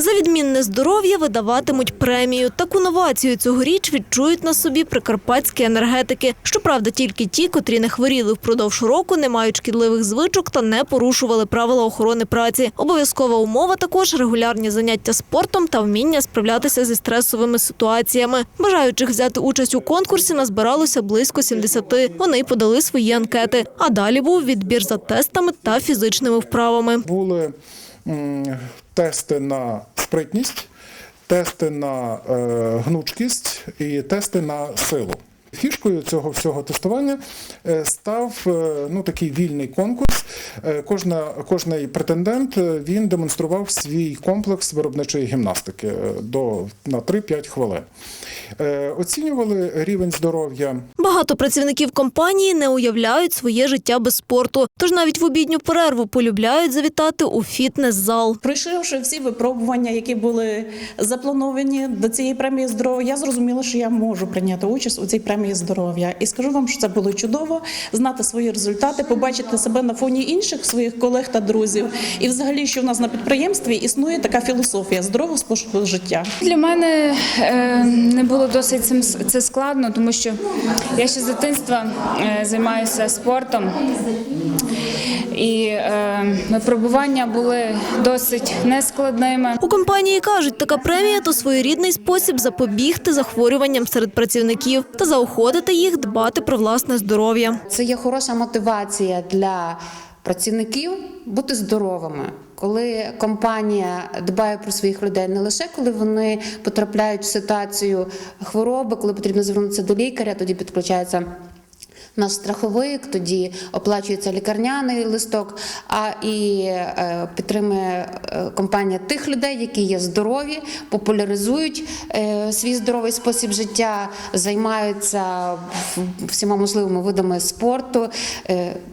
За відмінне здоров'я видаватимуть премію. Таку новацію цьогоріч відчують на собі прикарпатські енергетики. Щоправда, тільки ті, котрі не хворіли впродовж року, не мають шкідливих звичок та не порушували правила охорони праці. Обов'язкова умова також регулярні заняття спортом та вміння справлятися зі стресовими ситуаціями. Бажаючих взяти участь у конкурсі назбиралося близько 70. Вони подали свої анкети. А далі був відбір за тестами та фізичними вправами. Були тести на спритність, тести на е, гнучкість і тести на силу. Фішкою цього всього тестування е, став е, ну, такий вільний конкурс. Кожна, кожний претендент він демонстрував свій комплекс виробничої гімнастики до, на 3-5 хвилин. Оцінювали рівень здоров'я Багато працівників компанії не уявляють своє життя без спорту, тож навіть в обідню перерву полюбляють завітати у фітнес-зал. Пройшовши всі випробування, які були заплановані до цієї премії здоров'я, я зрозуміла, що я можу прийняти участь у цій премії здоров'я. І скажу вам, що це було чудово знати свої результати, побачити себе на фоні інших своїх колег та друзів. І, взагалі, що в нас на підприємстві існує така філософія здорового способу життя. Для мене е, не було досить цим це складно, тому що я ще з дитинства е, займаюся спортом. І е, випробування були досить нескладними. У компанії кажуть, така премія то своєрідний спосіб запобігти захворюванням серед працівників та заохотити їх дбати про власне здоров'я. Це є хороша мотивація для працівників бути здоровими. Коли компанія дбає про своїх людей не лише коли вони потрапляють в ситуацію хвороби, коли потрібно звернутися до лікаря, тоді підключається. Наш страховик тоді оплачується лікарняний листок, а і е, підтримує е, компанія тих людей, які є здорові, популяризують е, свій здоровий спосіб життя, займаються всіма можливими видами спорту,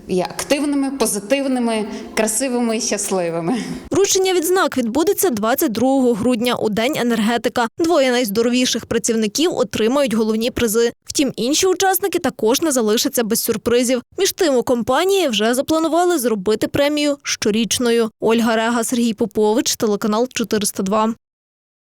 є активними, позитивними, красивими і щасливими. Вручення відзнак відбудеться 22 грудня у день енергетика. Двоє найздоровіших працівників отримають головні призи. Втім, інші учасники також не залишаться без сюрпризів. Між тим у компанії вже запланували зробити премію щорічною. Ольга Рега, Сергій Попович, телеканал 402.